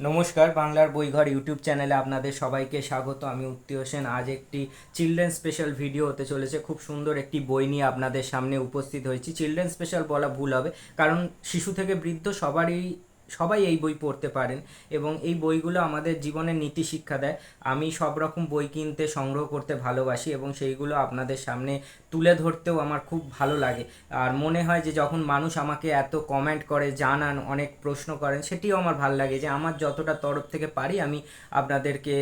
নমস্কার, বাংলার বইঘর ইউটিউব চ্যানেলে আপনাদের সবাইকে স্বাগত। আমি উত্তি হোসেন। আজ একটি চিলড্রেন স্পেশাল ভিডিও হতে চলেছে। খুব সুন্দর একটি বই নিয়ে আপনাদের সামনে উপস্থিত হয়েছি। চিলড্রেন স্পেশাল বলা ভুল হবে, কারণ শিশু থেকে বৃদ্ধ সবারই সবাই এই বই পড়তে পারেন এবং এই বইগুলো আমাদের জীবনে নীতি শিক্ষা দেয়। আমি সব রকম বই কিনতে, সংগ্রহ করতে ভালোবাসি এবং সেইগুলো আপনাদের সামনে তুলে ধরতেও আমার খুব ভালো লাগে। আর মনে হয় যে যখন মানুষ আমাকে এত কমেন্ট করে, জানান, অনেক প্রশ্ন করেন, সেটিও আমার ভালো লাগে যে আমার যতটা তরফ থেকে পারি আমি আপনাদেরকে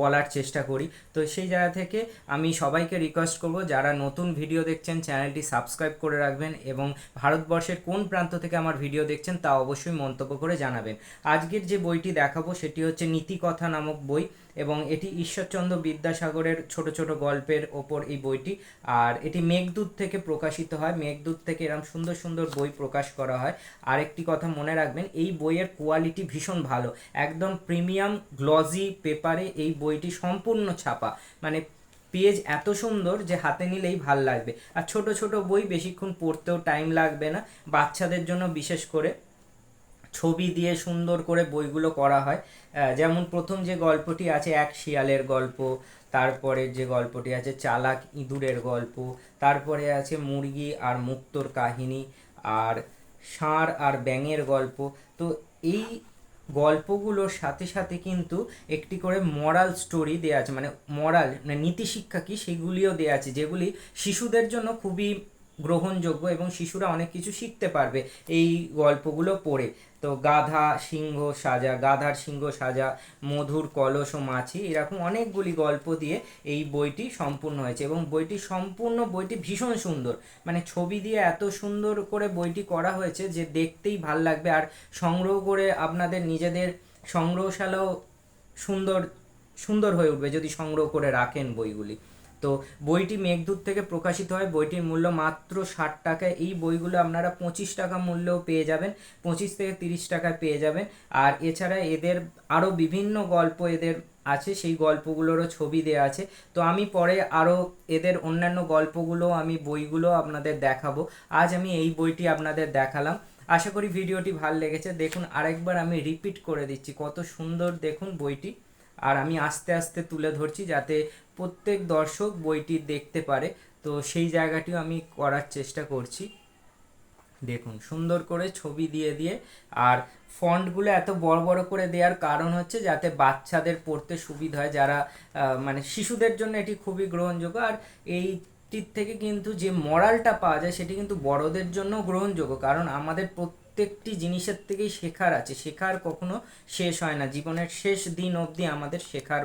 বলার চেষ্টা করি। তো সেই জায়গা থেকে আমি সবাইকে রিকোয়েস্ট করব, যারা নতুন ভিডিও দেখছেন চ্যানেলটি সাবস্ক্রাইব করে রাখবেন এবং ভারতবর্ষের কোন প্রান্ত থেকে আমার ভিডিও দেখছেন তা অবশ্যই মন্তব্য করে জানাবেন। আজকের যে বইটি দেখাবো সেটি হচ্ছে নীতিকথা নামক বই এবং এটি ঈশ্বরচন্দ্র বিদ্যাসাগরের ছোট ছোট গল্পের ওপর এই বইটি। আর এটি মেঘদূত থেকে প্রকাশিত হয়। মেঘদূত থেকে এরকম সুন্দর সুন্দর বই প্রকাশ করা হয়। আরেকটি কথা মনে রাখবেন, এই বইয়ের কোয়ালিটি ভীষণ ভালো। একদম প্রিমিয়াম গ্লজি পেপারে এই বইটি সম্পূর্ণ ছাপা। মানে পেজ এত সুন্দর যে হাতে নিলেই ভালো লাগবে। আর ছোট ছোট বই বেশিক্ষণ পড়তেও টাইম লাগবে না। বাচ্চাদের জন্য বিশেষ করে। ছবি দিয়ে সুন্দর করে বইগুলো করা হয়। যেমন প্রথম যে গল্পটি আছে, এক শিয়ালের গল্প, তারপরে যে গল্পটি আছে, চালাক ইঁদুরের গল্প, তারপরে আছে মুরগি আর মুক্তোর কাহিনী, আর ষাঁড় আর ব্যাঙের গল্প। তো এই গল্পগুলোর সাথে সাথে কিন্তু একটি করে মরাল স্টোরি দেওয়া আছে। মানে মরাল মানে নীতিশিক্ষা কি, সেগুলিও দেওয়া আছে, যেগুলি শিশুদের জন্য খুবই গ্রহণযোগ্য এবং শিশুরা অনেক কিছু শিখতে পারবে এই গল্পগুলো পড়ে। তো গাধা সিংহ সাজা, গাধার সিংহ সাজা, মধুর কলস ও মাছি, এরকম অনেকগুলি গল্প দিয়ে এই বইটি সম্পূর্ণ হয়েছে এবং বইটি সম্পূর্ণ, বইটি ভীষণ সুন্দর। মানে ছবি দিয়ে এত সুন্দর করে বইটি করা হয়েছে যে দেখতেই ভালো লাগবে। আর সংগ্রহ করে আপনাদের নিজেদের সংগ্রহশালাও সুন্দর সুন্দর হয়ে উঠবে যদি সংগ্রহ করে রাখেন বইগুলি। তো বইটি মেঘদূত থেকে প্রকাশিত হয়। বইটির মূল্য মাত্র ষাট টাকায় এই বইগুলো আপনারা পঁচিশ টাকা মূল্যেও পেয়ে যাবেন। পঁচিশ থেকে তিরিশ টাকায় পেয়ে যাবেন। আর এছাড়া এদের আরও বিভিন্ন গল্প এদের আছে। সেই গল্পগুলোরও ছবি দেওয়া আছে। তো আমি পরে আরও এদের অন্যান্য গল্পগুলো, আমি বইগুলো আপনাদের দেখাবো। আজ আমি এই বইটি আপনাদের দেখালাম। আশা করি ভিডিওটি ভালো লেগেছে। দেখুন, আরেকবার আমি রিপিট করে দিচ্ছি। কত সুন্দর দেখুন বইটি। আর আমি আস্তে আস্তে তুলে ধরছি যাতে প্রত্যেক দর্শক বইটি দেখতে পারে। তো সেই জায়গাটিও আমি করার চেষ্টা করছি। দেখুন, সুন্দর করে ছবি দিয়ে দিয়ে। আর ফন্টগুলো এত বড় বড় করে দেওয়ার কারণ হচ্ছে যাতে বাচ্চাদের পড়তে সুবিধা হয়, যারা মানে শিশুদের জন্য এটি খুবই গ্রহণযোগ্য। আর এইটির থেকে কিন্তু যে মরালটা পাওয়া যায়, সেটি কিন্তু বড়দের জন্য গ্রহণযোগ্য। কারণ আমাদের প্রত্যেকটি জিনিসের থেকেই শেখার আছে। শেখার কখনো শেষ হয় না। জীবনের শেষ দিন অবধি আমাদের শেখার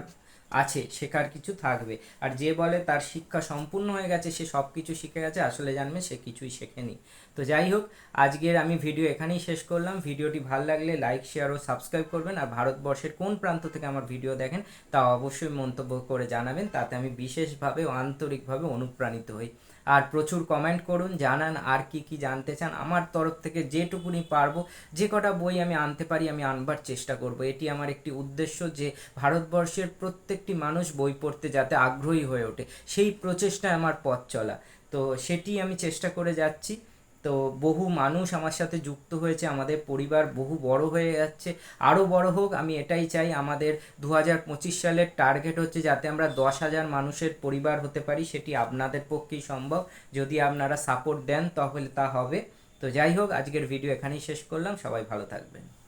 আছে, শেখার কিছু থাকবে। আর যে বলে তার শিক্ষা সম্পূর্ণ হয়ে গেছে, সে সব কিছু শিখে গেছে, আসলে জানবে সে কিছুই শেখেনি। তো যাই হোক, আজকের আমি ভিডিও এখানেই শেষ করলাম। ভিডিওটি ভালো লাগলে লাইক, শেয়ার ও সাবস্ক্রাইব করবেন। আর ভারতবর্ষের কোন প্রান্ত থেকে আমার ভিডিও দেখেন তা অবশ্যই মন্তব্য করে জানাবেন। তাতে আমি বিশেষভাবে আন্তরিকভাবে অনুপ্রাণিত হই। আর প্রচুর কমেন্ট করুন, জানান আর কি কি জানতে চান। আমার তরফ থেকে যেটুকুনি পারব, যে কটা বই আমি আনতে পারি আমি আনবার চেষ্টা করব। এটি আমার একটি উদ্দেশ্য যে ভারতবর্ষের প্রত্যেকটি মানুষ বই পড়তে যাতে আগ্রহী হয়ে ওঠে। সেই প্রচেষ্টা আমার পথ চলা। তো সেটি আমি চেষ্টা করে যাচ্ছি। তো বহু মানুষ আমার সাথে যুক্ত হয়েছে, আমাদের পরিবার বহু বড় হয়ে যাচ্ছে। আরও বড় হোক, আমি এটাই চাই, আমাদের দু হাজার পঁচিশ সালের টার্গেট হচ্ছে যাতে আমরা দশ হাজার মানুষের পরিবার হতে পারি, সেটি আপনাদের পক্ষেই সম্ভব। যদি আপনারা সাপোর্ট দেন, তাহলে তা হবে। তো যাই হোক, আজকের ভিডিও এখানেই শেষ করলাম, সবাই ভালো থাকবেন।